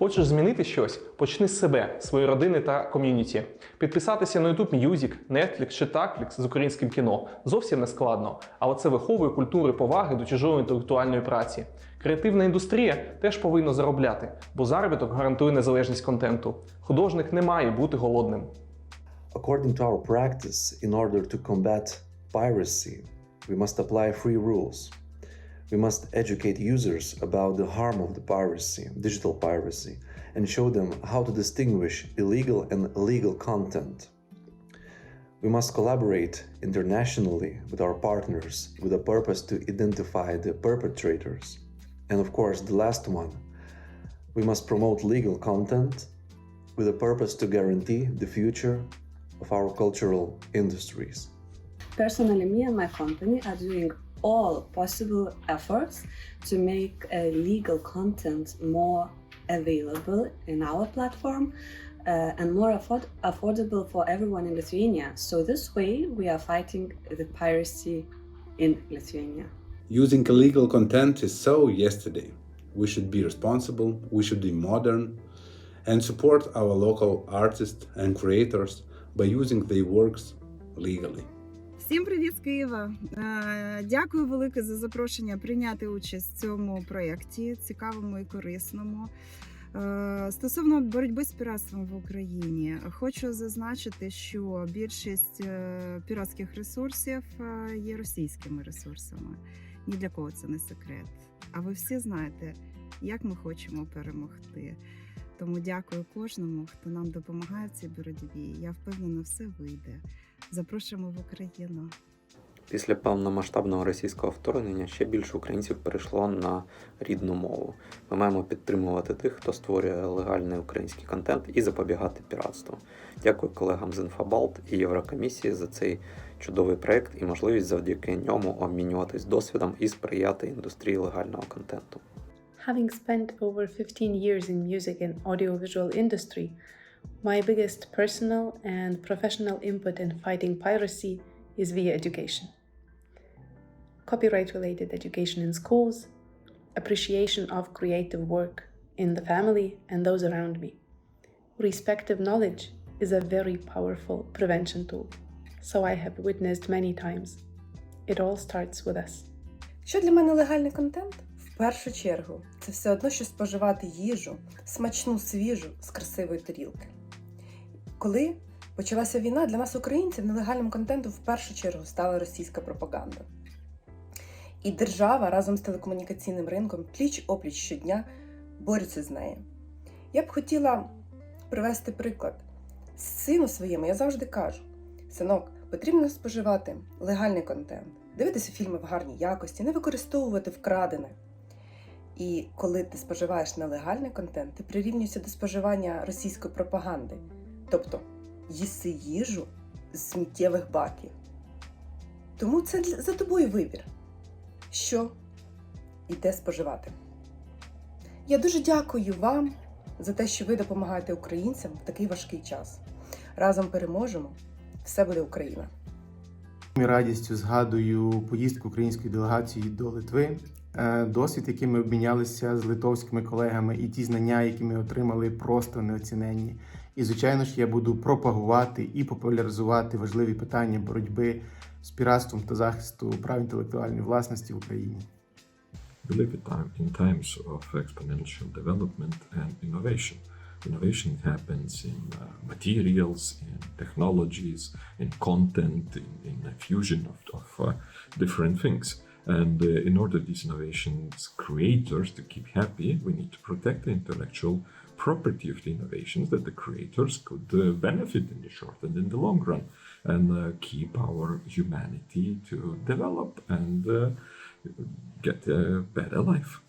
Хочеш змінити щось? Почни з себе, своєї родини та ком'юніті. Підписатися на YouTube Music, Netflix чи Taklix з українським кіно зовсім не складно, але це виховує культури поваги до чужої інтелектуальної праці. Креативна індустрія теж повинна заробляти, бо заробіток гарантує незалежність контенту. Художник не має бути голодним. According to our practice, in order to combat piracy, we must apply three rules. We must educate users about the harm of the piracy, digital piracy, and show them how to distinguish illegal and legal content. We must collaborate internationally with our partners with a purpose to identify the perpetrators. And of course, the last one, we must promote legal content with a purpose to guarantee the future of our cultural industries. Personally, me and my company are doing all possible efforts to make uh, legal content more available in our platform uh, and more afford- affordable for everyone in Lithuania. So, this way, we are fighting the piracy in Lithuania. Using illegal content is so yesterday. We should be responsible, we should be modern, and support our local artists and creators by using their works legally. Всім привіт з Києва! Е, Дякую велике за запрошення прийняти участь в цьому проєкті, цікавому і корисному. Е, Стосовно боротьби з піратством в Україні, хочу зазначити, що більшість е, піратських ресурсів є російськими ресурсами. Ні для кого це не секрет. А ви всі знаєте, як ми хочемо перемогти. Тому дякую кожному, хто нам допомагає в цій боротьбі. Я впевнена, все вийде. Запрошуємо в Україну. Після повномасштабного російського вторгнення ще більше українців перейшло на рідну мову. Ми маємо підтримувати тих, хто створює легальний український контент і запобігати піратству. Дякую колегам з Інфобалт і Єврокомісії за цей чудовий проект і можливість завдяки ньому обмінюватись досвідом і сприяти індустрії легального контенту. Having spent over 15 years in music and audiovisual industry, my biggest personal and professional input in fighting piracy is via education. Copyright related education in schools, appreciation of creative work in the family and those around me. Respective knowledge is a very powerful prevention tool, so I have witnessed many times. It all starts with us. Що для мене легальний контент? В першу чергу, це все одно, що споживати їжу, смачну, свіжу з красивої тарілки. Коли почалася війна, для нас, українців, нелегальним контентом в першу чергу стала російська пропаганда. І держава разом з телекомунікаційним ринком пліч опліч щодня борються з нею. Я б хотіла привести приклад. Сину своєму я завжди кажу: синок, потрібно споживати легальний контент, дивитися фільми в гарній якості, не використовувати вкрадене. І коли ти споживаєш нелегальний контент, ти прирівнюєшся до споживання російської пропаганди, тобто їси їжу з сміттєвих баків. Тому це за тобою вибір, що і де споживати. Я дуже дякую вам за те, що ви допомагаєте українцям в такий важкий час. Разом переможемо! Все буде Україна! Радістю згадую поїздку української делегації до Литви, досвід, який ми обмінялися з литовськими колегами, і ті знання, які ми отримали, просто неоціненні. І звичайно ж, я буду пропагувати і популяризувати важливі питання боротьби з піратством та захисту прав інтелектуальної власності в Україні. We live in time- in times of exponential development and innovation. Innovation happens in uh, materials, in technologies, in content, in, in the fusion of, of uh, different things. And uh, in order these innovations creators to keep happy, we need to protect the intellectual property of the innovations that the creators could uh, benefit in the short and in the long run, and uh, keep our humanity to develop and uh, get a better life.